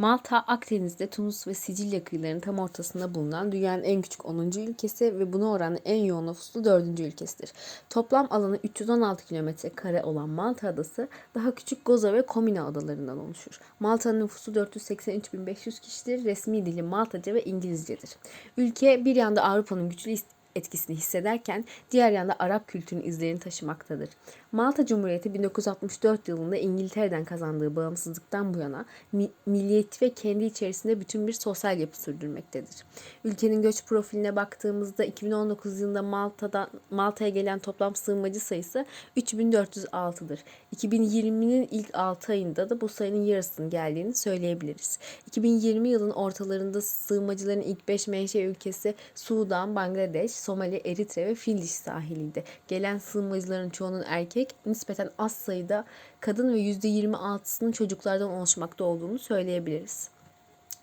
Malta, Akdeniz'de Tunus ve Sicilya kıyılarının tam ortasında bulunan dünyanın en küçük 10. ülkesi ve buna oranla en yoğun nüfuslu 4. ülkesidir. Toplam alanı 316 kilometre kare olan Malta adası daha küçük Goza ve Komina adalarından oluşur. Malta'nın nüfusu 483.500 kişidir. Resmi dili Maltaca ve İngilizcedir. Ülke bir yanda Avrupa'nın güçlü etkisini hissederken diğer yanda Arap kültürünün izlerini taşımaktadır. Malta Cumhuriyeti 1964 yılında İngiltere'den kazandığı bağımsızlıktan bu yana mi- milliyetçi ve kendi içerisinde bütün bir sosyal yapı sürdürmektedir. Ülkenin göç profiline baktığımızda 2019 yılında Malta'dan Malta'ya gelen toplam sığınmacı sayısı 3406'dır. 2020'nin ilk 6 ayında da bu sayının yarısının geldiğini söyleyebiliriz. 2020 yılın ortalarında sığınmacıların ilk 5 menşe ülkesi Sudan, Bangladeş, Somali, Eritre ve Fil dişi sahiliydi. Gelen sığınmacıların çoğunun erkek, nispeten az sayıda kadın ve %26'sının çocuklardan oluşmakta olduğunu söyleyebiliriz.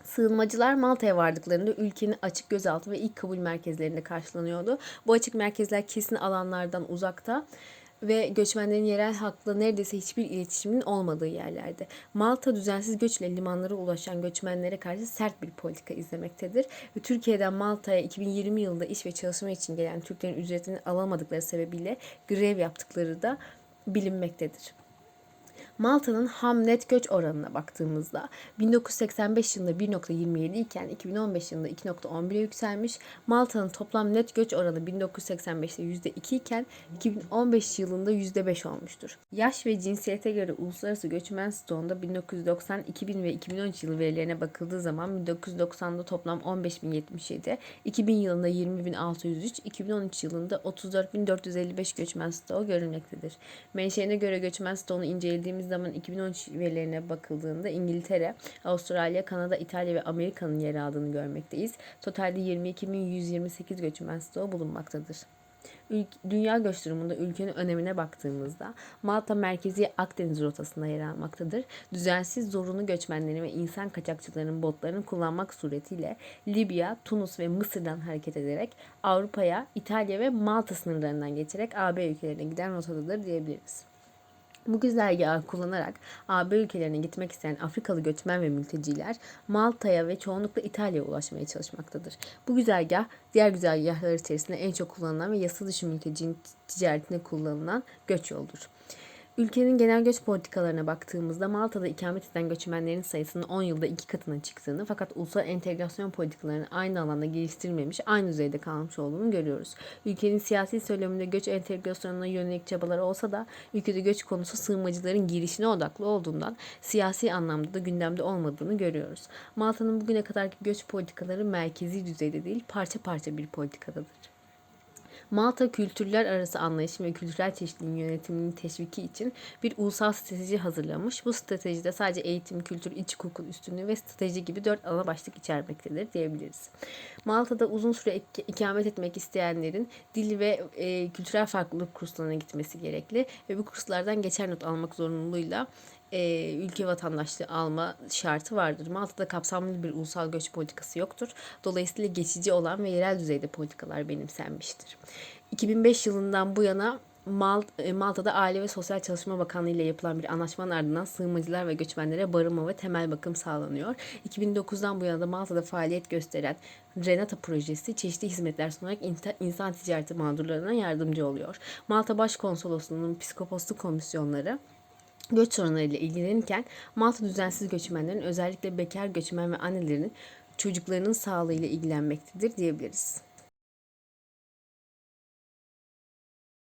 Sığınmacılar Malta'ya vardıklarında ülkenin açık gözaltı ve ilk kabul merkezlerinde karşılanıyordu. Bu açık merkezler kesin alanlardan uzakta ve göçmenlerin yerel halkla neredeyse hiçbir iletişimin olmadığı yerlerde. Malta düzensiz göçle limanlara ulaşan göçmenlere karşı sert bir politika izlemektedir. Ve Türkiye'den Malta'ya 2020 yılında iş ve çalışma için gelen Türklerin ücretini alamadıkları sebebiyle grev yaptıkları da bilinmektedir. Malta'nın ham net göç oranına baktığımızda 1985 yılında 1.27 iken 2015 yılında 2.11'e yükselmiş. Malta'nın toplam net göç oranı 1985'te %2 iken 2015 yılında %5 olmuştur. Yaş ve cinsiyete göre uluslararası göçmen stoğunda 1990, 2000 ve 2013 yılı verilerine bakıldığı zaman 1990'da toplam 15.077, 2000 yılında 20.603, 2013 yılında 34.455 göçmen stoğu görülmektedir. Menşeine göre göçmen stoğunu incelediğimiz zaman 2013 verilerine bakıldığında İngiltere, Avustralya, Kanada, İtalya ve Amerika'nın yer aldığını görmekteyiz. Totalde 22.128 göçmen stoğu bulunmaktadır. Dünya göç durumunda ülkenin önemine baktığımızda Malta merkezi Akdeniz rotasında yer almaktadır. Düzensiz zorunlu göçmenlerin ve insan kaçakçılarının botlarını kullanmak suretiyle Libya, Tunus ve Mısır'dan hareket ederek Avrupa'ya, İtalya ve Malta sınırlarından geçerek AB ülkelerine giden rotadadır diyebiliriz. Bu güzergahı kullanarak AB ülkelerine gitmek isteyen Afrikalı göçmen ve mülteciler Malta'ya ve çoğunlukla İtalya'ya ulaşmaya çalışmaktadır. Bu güzergah diğer güzergahlar içerisinde en çok kullanılan ve yasa dışı mültecinin ticaretine kullanılan göç yoludur. Ülkenin genel göç politikalarına baktığımızda Malta'da ikamet eden göçmenlerin sayısının 10 yılda iki katına çıktığını fakat ulusal entegrasyon politikalarını aynı alanda geliştirilmemiş, aynı düzeyde kalmış olduğunu görüyoruz. Ülkenin siyasi söyleminde göç entegrasyonuna yönelik çabalar olsa da ülkede göç konusu sığınmacıların girişine odaklı olduğundan siyasi anlamda da gündemde olmadığını görüyoruz. Malta'nın bugüne kadarki göç politikaları merkezi düzeyde değil, parça parça bir politikadadır. Malta kültürler arası anlayışın ve kültürel çeşitliliğin yönetiminin teşviki için bir ulusal strateji hazırlamış. Bu stratejide sadece eğitim, kültür, iç hukukun üstünlüğü ve strateji gibi dört ana başlık içermektedir diyebiliriz. Malta'da uzun süre ik- ikamet etmek isteyenlerin dil ve e, kültürel farklılık kurslarına gitmesi gerekli ve bu kurslardan geçer not almak zorunluluğuyla e, ülke vatandaşlığı alma şartı vardır. Malta'da kapsamlı bir ulusal göç politikası yoktur. Dolayısıyla geçici olan ve yerel düzeyde politikalar benimsenmiştir. 2005 yılından bu yana Mal- Malta'da Aile ve Sosyal Çalışma Bakanlığı ile yapılan bir anlaşmanın ardından sığınmacılar ve göçmenlere barınma ve temel bakım sağlanıyor. 2009'dan bu yana da Malta'da faaliyet gösteren Renata projesi çeşitli hizmetler sunarak insan ticareti mağdurlarına yardımcı oluyor. Malta Başkonsolosluğu'nun psikoposluk komisyonları göç sorunlarıyla ilgilenirken Malta düzensiz göçmenlerin özellikle bekar göçmen ve annelerinin çocuklarının sağlığıyla ilgilenmektedir diyebiliriz.